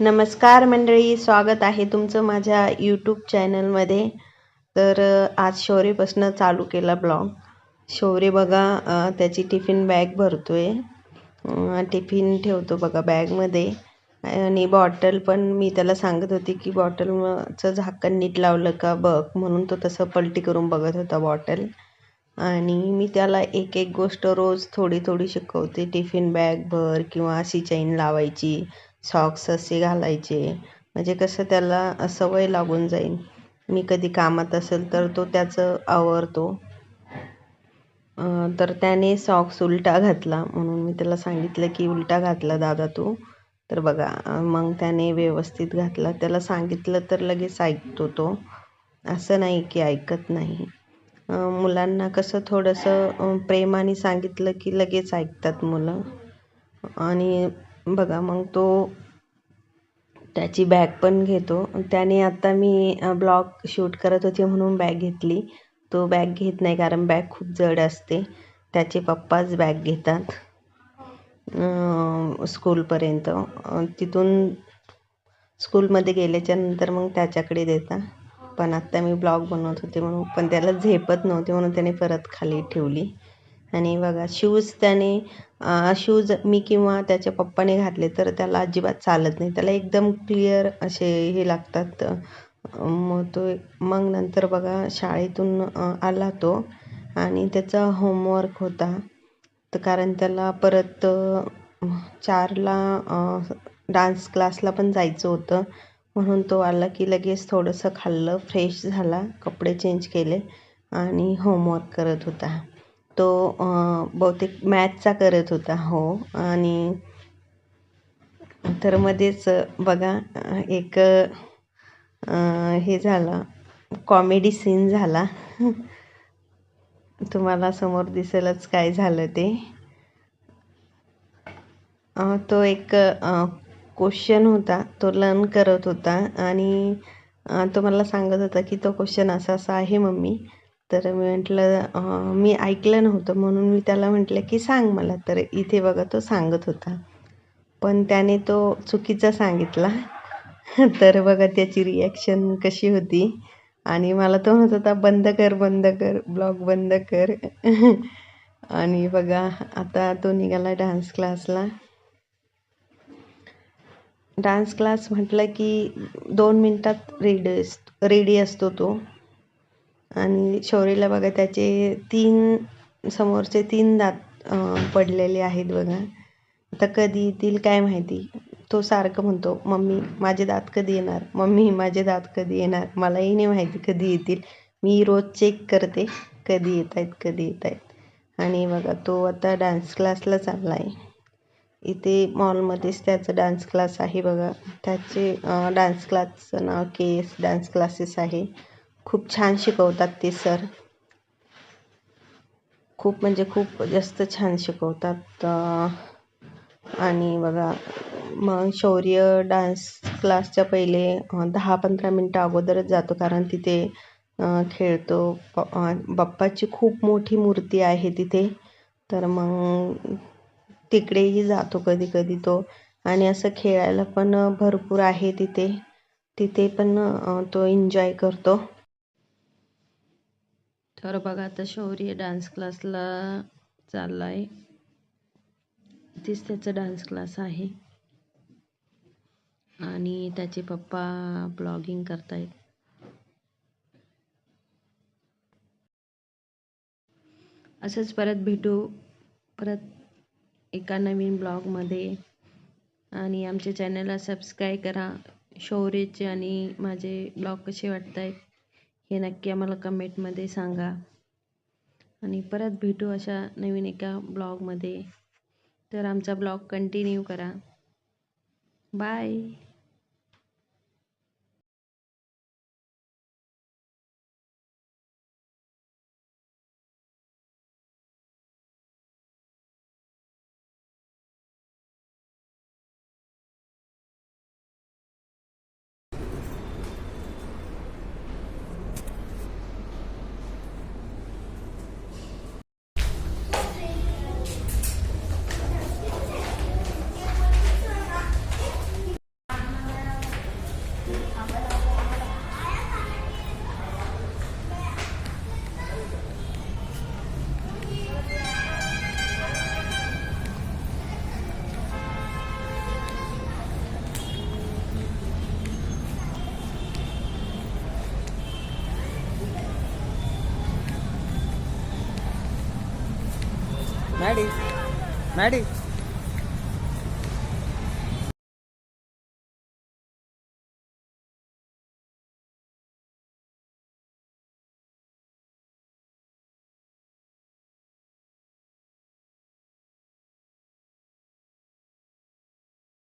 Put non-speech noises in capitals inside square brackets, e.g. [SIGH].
नमस्कार मंडळी स्वागत आहे तुमचं माझ्या यूट्यूब चॅनलमध्ये तर आज शौर्यपासनं चालू केला ब्लॉग. शौर्य बघा त्याची टिफिन बॅग भरतो आहे टिफिन ठेवतो बघा बॅगमध्ये. आणि बॉटल पण मी त्याला सांगत होती की बॉटलचं झाकण नीट लावलं का बघ म्हणून तो तसं पलटी करून बघत होता बॉटल. आणि मी त्याला एक एक गोष्ट रोज थोडी थोडी शिकवते. टिफिन बॅग भर किंवा अशी चैन लावायची. सॉक्स असे घालायचे. म्हणजे कसं त्याला सवय लागून जाईल. मी कधी कामात असेल तर तो त्याचं आवरतो. तर त्याने सॉक्स उलटा घातला म्हणून मी त्याला सांगितलं की उलटा घातला दादा तू. तर बघा मग त्याने व्यवस्थित घातला. त्याला सांगितलं तर लगेच ऐकतो तो. असं नाही की ऐकत नाही. मुलांना कसं थोडंसं प्रेमाने सांगितलं की लगेच ऐकतात मुलं. आणि बघा मग तो त्याची बॅग पण घेतो. त्याने आता मी ब्लॉग शूट करत होते म्हणून बॅग घेतली. तो बॅग घेत नाही कारण बॅग खूप जड असते. त्याचे पप्पाच बॅग घेतात स्कूलपर्यंत तिथून स्कूलमध्ये गेल्याच्यानंतर मग त्याच्याकडे देता. पण आत्ता मी ब्लॉग बनवत होते म्हणून पण त्याला झेपत नव्हते म्हणून त्याने परत खाली ठेवली. आणि बघा शूज त्याने शूज मी किंवा त्याच्या पप्पाने घातले तर त्याला अजिबात चालत नाही. त्याला एकदम क्लिअर असे हे लागतात. मग तो मग नंतर बघा शाळेतून आला तो आणि त्याचा होमवर्क होता. तर कारण त्याला परत चारला डान्स क्लासला पण जायचं होतं. म्हणून तो आला की लगेच थोडंसं खाल्लं फ्रेश झाला कपडे चेंज केले आणि होमवर्क करत होता. तो बहुतेक मॅथचा करत होता हो. आणि तर मध्येच बघा एक हे झालं कॉमेडी सीन झाला. तुम्हाला समोर दिसेलच काय झालं ते. तो एक क्वेश्चन होता तो लर्न करत होता आणि तो मला सांगत होता की तो क्वेश्चन असा असा आहे मम्मी. तर मी म्हटलं मी ऐकलं नव्हतं. म्हणून मी त्याला म्हटलं की सांग मला. तर इथे बघा तो सांगत होता. पण त्याने तो चुकीचा सांगितला. [LAUGHS] तर बघा त्याची रिॲक्शन कशी होती. आणि मला तो म्हणत होता बंद कर बंद कर ब्लॉग बंद कर. [LAUGHS] आणि बघा आता तो निघाला डान्स क्लासला. डान्स क्लास म्हटलं की दोन मिनटात रेडी रेडी असतो तो. आणि शौर्यला बघा त्याचे तीन समोरचे तीन दात पडलेले आहेत बघा. आता कधी येतील काय माहिती. तो सारखं म्हणतो मम्मी माझे दात कधी येणार? मम्मी माझे दात कधी येणार? मलाही नाही माहिती कधी येतील. मी रोज चेक करते कधी येत आहेत कधी येत आहेत आणि बघा तो आता डान्स क्लासला चालला आहे इथे मॉलमध्येच त्याचं डान्स क्लास आहे बघा. त्याचे डान्स क्लासचं नाव के एस डान्स क्लासेस आहे. खूप छान शिकवतात ते सर. खूप म्हणजे खूप जास्त छान शिकवतात आणि बघा मग शौर्य डान्स क्लासच्या पहिले दहा पंधरा मिनटं अगोदरच जातो कारण तिथे खेळतो. प- बाप्पाची खूप मोठी मूर्ती आहे तिथे. तर मग तिकडेही जातो कधी कधी तो. आणि असं खेळायला पण भरपूर आहे तिथे. तिथे पण तो एन्जॉय करतो. तर बघा आता शौर्य डान्स क्लासला चालला आहे तीच त्याचा डान्स क्लास आहे. आणि त्याचे पप्पा ब्लॉगिंग करतायत. असंच परत भेटू. परत एका नवीन ब्लॉगमध्ये आणि आमच्या चॅनलला सबस्क्राईब करा. शौर्यचे आणि माझे ब्लॉग कसे वाटत आहेत हे नक्की आम्हाला कमेंटमध्ये सांगा. आणि परत भेटू अशा नवीन एका ब्लॉगमध्ये. तर आमचा ब्लॉग कंटिन्यू करा. बाय. Maddy. Maddy.